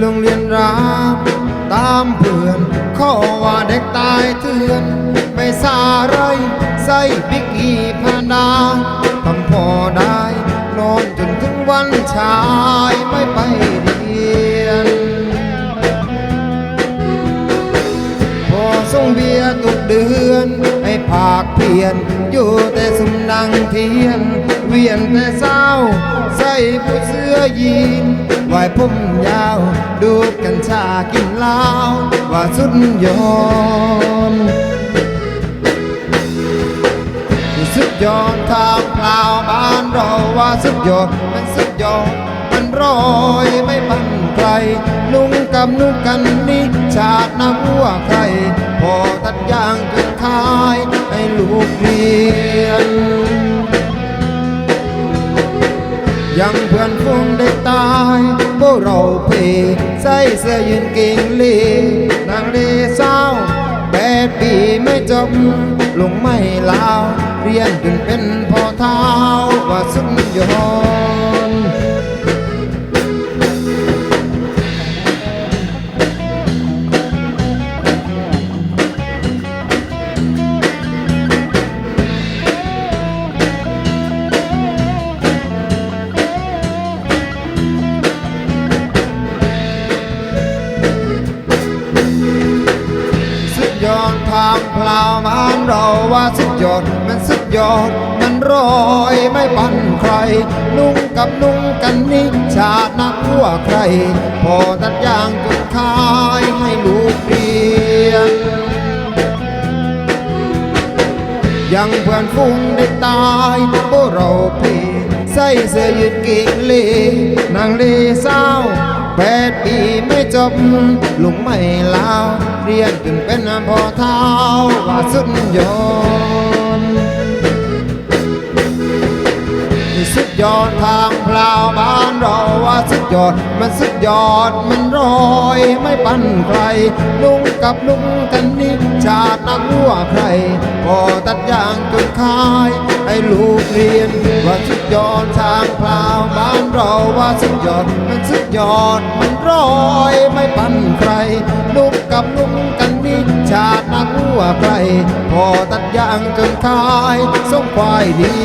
โรงเรียนร้างตามเพื่อนข้อว่าเด็กตายเถื่อน ไม่สาไรใส่ปิกอีพนาทำพอได้ นอนจนถึงวันชายไม่ไปเรียน พอส่งเบียร์ทุกเดือนให้ภาคเพียน อยู่แต่สมนังเทียน เวียนแต่เศร้า ใส่ผู้เสื้อยีน ไหวผมยาว ดูดกัญชากินเหล้าว่าสุดยอดสุดยอดทางเปล่าบ้านเราว่าสุดยอดมันสุดยอดมันร้อยไม่บันใครนุ่งกับนุ่งกันนี่ชาติน้ำหัวใครพอตัดยางจนคายให้ลูกเรียน ยังเพื่อนฟุ้งได้ตายพวกเราเพใส่เสื้อยืนเก่งลีนางเลเศร้าแปดปีไม่จบลงไม่ลาว เรียนจนเป็นพ่อเท้าว่าสุดยอดางพลาวบ้านเราว่าสุดยอดมันสุดยอด มันรอยไม่ปันใคร นุ่งกับนุ่งกันนี่ชาตินักหัวใคร พอตัดยางจนคายให้ลูกเรียนยังเพื่อนฟุ้งได้ตายพวกเราเพใส่เสื้อยืดเกงเลนางเลเศร้า แปดปีไม่จบลุงไม่ลาว เรียนจนเป็นพอเท้าว่าสุดยอดสุดยอดทางพลาวบ้านเราว่าสุดยอด มันสุดยอดมันรอยไม่ปันใคร ลุงกับลุงกันนี่ชาตินักหัวใครพอตัดยางจนคาย ให้ลูกเรียนว่าสุดยอดทางพลาว บ้านเราว่าสุดยอดมันสุดยอดมันร้อยไม่ปันใครลุกกับลุกกันนี่ชาตินักหัวใครพอตัดยางจนคายส่งควายเดี